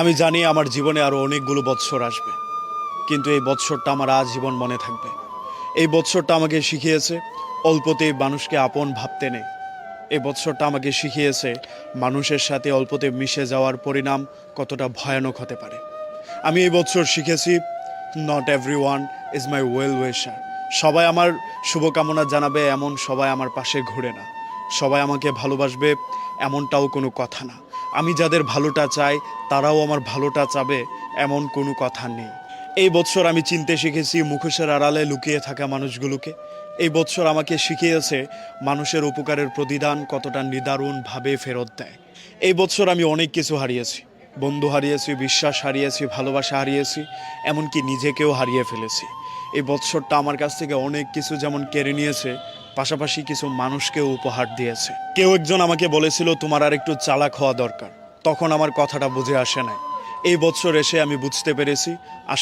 আমি জানি আমার জীবনে আরও অনেকগুলো বৎসর আসবে, কিন্তু এই বৎসরটা আমার আজীবন মনে থাকবে। এই বৎসরটা আমাকে শিখিয়েছে অল্পতেই মানুষকে আপন ভাবতে নেই। এই বৎসরটা আমাকে শিখিয়েছে মানুষের সাথে অল্পতে মিশে যাওয়ার পরিণাম কতটা ভয়ানক হতে পারে। আমি এই বৎসর শিখেছি not everyone is my well wisher সবাই আমার শুভকামনা জানাবে, এমন সবাই আমার পাশে ঘুরে না। সবাই আমাকে ভালোবাসবে, এমনটাও কোনো কথা না। আমি যাদের ভালোটা চাই, তারাও আমার ভালোটা চাবে, এমন কোনো কথা নেই। এই বছর আমি চিনতে শিখেছি মুখোশের আড়ালে লুকিয়ে থাকা মানুষগুলোকে। এই বছর আমাকে শিখিয়েছে মানুষের উপকারের প্রতিদান কতটা নিদারুণভাবে ফেরত দেয়। এই বছর আমি অনেক কিছু হারিয়েছি। বন্ধু হারিয়েছি, বিশ্বাস হারিয়েছি, ভালোবাসা হারিয়েছি, এমনকি নিজেকেও হারিয়ে ফেলেছি। এই বৎসরটা আমার কাছ থেকে অনেক কিছু যেমন কেড়ে নিয়েছে পাশাপাশি কিছু মানুষকেও উপহার দিয়েছে। কেউ একজন আমাকে বলেছিল, তোমার আর একটু চালাক হওয়া দরকার। তখন আমার কথাটা বুঝে আসে নাই। এই বছর এসে আমি বুঝতে পেরেছি, আসলে